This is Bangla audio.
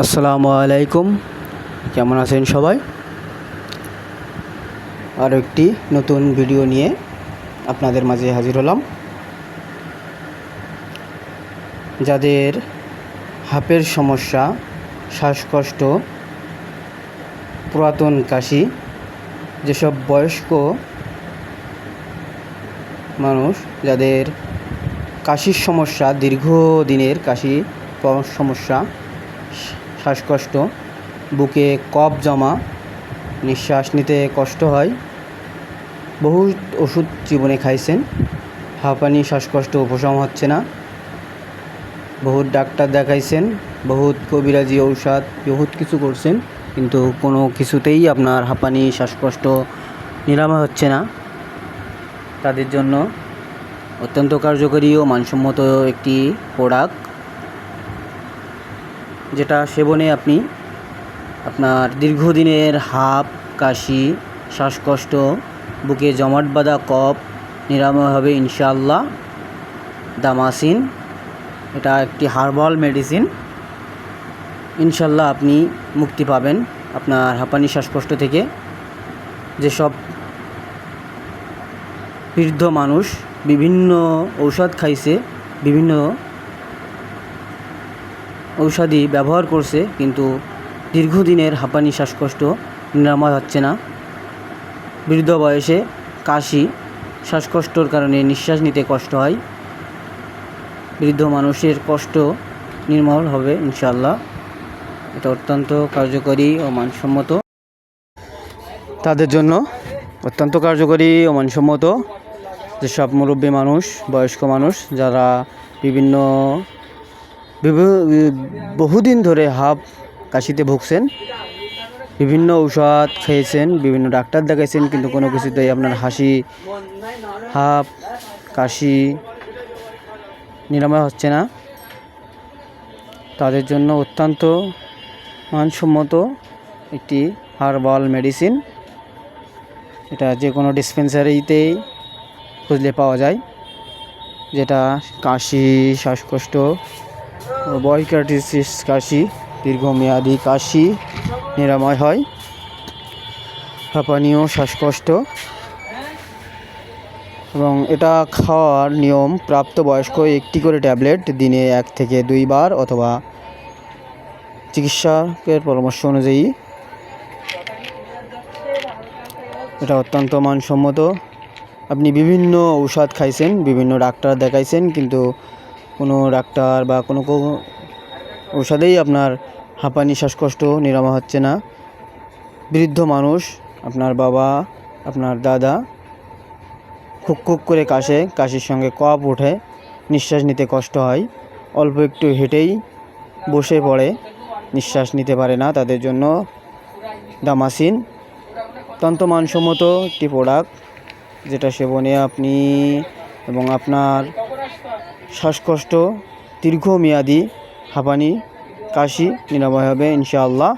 আসসালামু আলাইকুম। কেমন আছেন সবাই? আরও একটি নতুন ভিডিও নিয়ে আপনাদের মাঝে হাজির হলাম। যাদের হাপের সমস্যা, শ্বাসকষ্ট, পুরাতন কাশি, যেসব বয়স্ক মানুষ যাদের কাশির সমস্যা, দীর্ঘদিনের কাশি সমস্যা শ্বাসকষ্ট, বুকে কফ জমা, নিঃশ্বাস নিতে কষ্ট হয়। বহু ওষুধ জীবনে খাইছেন, হাঁপানি, শ্বাসকষ্ট, উপশম হচ্ছে না। বহুত ডাক্তার দেখাইছেন, বহুত কবিরাজি ঔষধ, বহুত কিছু করছেন, কিন্তু কোনো কিছুতেই আপনার হাঁপানি, শ্বাসকষ্ট নিরাময় হচ্ছে না। তাদের জন্য অত্যন্ত কার্যকরী ও মানসম্মত একটি প্রোডাক্ট। যেটা সেবনে আপনি আপনার দীর্ঘদিনের হাঁপ, কাশি, শ্বাসকষ্ট, বুকে জমাট বাঁধা কফ, নিরাময় হবে ইনশাআল্লাহ দামাসিন। এটা একটি হার্বাল মেডিসিন। ইনশাল্লাহ আপনি মুক্তি পাবেন আপনার হাঁপানি, শ্বাসকষ্ট থেকে। যেসব বৃদ্ধ মানুষ বিভিন্ন ঔষধ খাইছে, বিভিন্ন ঔষধি ব্যবহার করছে, কিন্তু দীর্ঘদিনের হাঁপানি, শ্বাসকষ্ট নিরাময় হচ্ছে না। বৃদ্ধ বয়সে কাশি, শ্বাসকষ্টর কারণে নিঃশ্বাস নিতে কষ্ট হয়। বৃদ্ধ মানুষের কষ্ট নির্মল হবে ইনশাল্লাহ এটা অত্যন্ত কার্যকরী ও মানসম্মত। তাদের জন্য অত্যন্ত কার্যকরী ও মানসম্মত। যেসব মুরব্বী মানুষ, বয়স্ক মানুষ, যারা বিভিন্ন বিভি- বহুদিন ধরে হাফ কাশিতে ভুগছেন। বিভিন্ন ঔষধ খেয়েছেন, বিভিন্ন ডাক্তার দেখাইছেন, কিন্তু কোনো কিছুতেই আপনার হাসি, হাফ কাশি নিরাময় হচ্ছে না। তাদের জন্য অত্যন্ত মানসম্মত একটি হার্বাল মেডিসিন। এটা যে কোনো ডিসপেন্সারিতেই খুঁজলে পাওয়া যায়, যেটা কাশি, শ্বাসকষ্ট বয়কাটিসিস কাশি, দীর্ঘমেয়াদী কাশি নিরাময় হয়। হাঁপানি ও শ্বাসকষ্ট। এবং এটা খাওয়ার নিয়ম প্রাপ্তবয়স্ক একটি করে ট্যাবলেট দিনে এক থেকে দুইবার অথবা চিকিৎসকের পরামর্শ অনুযায়ী। এটা অত্যন্ত মানসম্মত। আপনি বিভিন্ন ঔষধ খাইছেন, বিভিন্ন ডাক্তার দেখাইছেন, কিন্তু কোনো ডাক্তার বা কোনো কো- ঔষধেই আপনার হাঁপানি, শ্বাসকষ্ট, নিরাময় হচ্ছে না। বৃদ্ধ মানুষ, আপনার বাবা, আপনার দাদা খুক খুক করে কাশে, কাশির সঙ্গে কপ ওঠে, নিঃশ্বাস নিতে কষ্ট হয়, অল্প একটু হেঁটেই বসে পড়ে, নিঃশ্বাস নিতে পারে না তাদের জন্য। দামাসিন, অত্যন্ত মানসম্মত একটি প্রোডাক্ট যেটা সেবনে আপনি এবং আপনার শ্বাসকষ্ট দীর্ঘমেয়াদি হাঁপানি কাশি নিরাময় হবে ইনশাআল্লাহ।